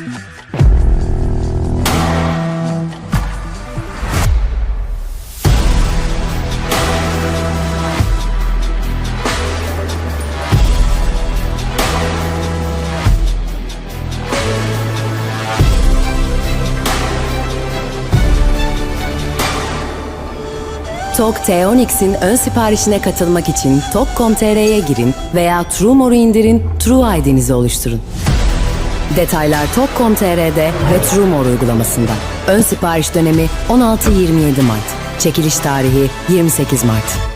Tok Teonix'in ön siparişine katılmak için tok.com.tr'ye girin veya True More'u indirin, True ID'nizi oluşturun. Detaylar TOG.com.tr'de ve TrueMore uygulamasında. Ön sipariş dönemi 16-27 Mart. Çekiliş tarihi 28 Mart.